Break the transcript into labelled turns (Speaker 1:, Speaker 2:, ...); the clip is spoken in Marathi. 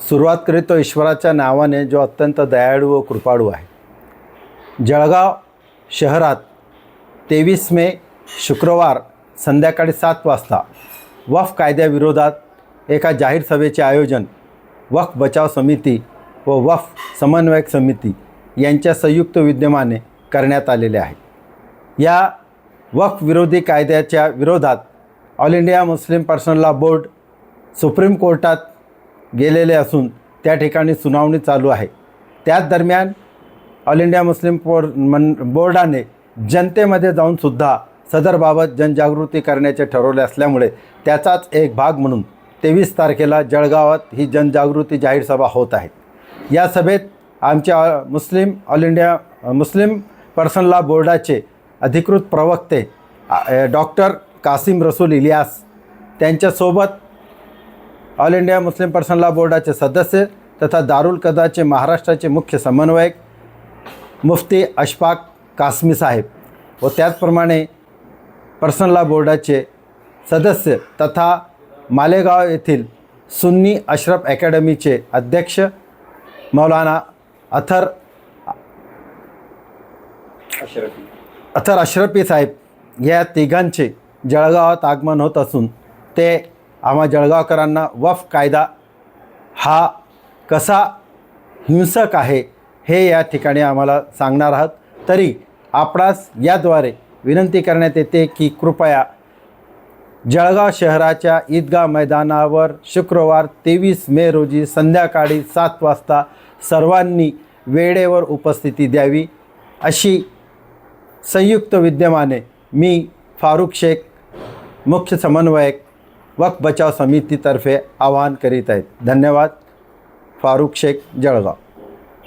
Speaker 1: सुरुवात करीतो ईश्वराच्या नावाने जो अत्यंत दयाळू व कृपाळू आहे. जळगाव शहरात तेवीस मे शुक्रवार संध्याकाळी सात वाजता वफ कायद्याविरोधात एका जाहीर सभेचे आयोजन वफ बचाव समिती व वफ समन्वयक समिती यांच्या संयुक्त विद्यमाने करण्यात आलेले आहे. या वफ विरोधी कायद्याच्या विरोधात All India Muslim Personal Law Board supreme कोर्टात गेलेले असून त्या ठिकाणी सुनावणी चालू आहे. त्याच दरम्यान ऑल इंडिया मुस्लिम बोर्ड मन बोर्डाने जनतेमध्ये जाऊनसुद्धा सदरबाबत जनजागृती करण्याचे ठरवले असल्यामुळे त्याचाच एक भाग म्हणून तेवीस तारखेला जळगावात ही जनजागृती जाहीर सभा होत आहे. या सभेत आमच्या मुस्लिम All India Muslim Person Law बोर्डाचे अधिकृत प्रवक्ते डॉक्टर कासिम रसूल इलियास त्यांच्यासोबत All India Muslim Personal Law बोर्डाचे सदस्य तथा दारुल कदाचे महाराष्ट्राचे मुख्य समन्वयक मुफ्ती अशफाक कासमी साहेब व त्याचप्रमाणे पर्सनल लॉ बोर्डाचे सदस्य तथा मालेगाव येथील सुन्नी अशरफ अकॅडमीचे अध्यक्ष मौलाना अथर अथर अशरफी साहेब या तिघांचे जळगावात आगमन होत असून ते आम्हा जळगावकरांना वफ कायदा हा कसा हिंसक आहे हे या ठिकाणी आम्हाला सांगणार आहात. तरी आपणास याद्वारे विनंती करण्यात येते की कृपया जळगाव शहराच्या ईदगाह मैदानावर शुक्रवार तेवीस मे रोजी संध्याकाळी सात वाजता सर्वांनी वेळेवर उपस्थिती द्यावी. अशी संयुक्त विद्यमाने मी फारुख शेख मुख्य समन्वयक वक्फ बचाव समितीतर्फे आवाहन करीत आहेत. धन्यवाद. फारुख शेख जळगाव.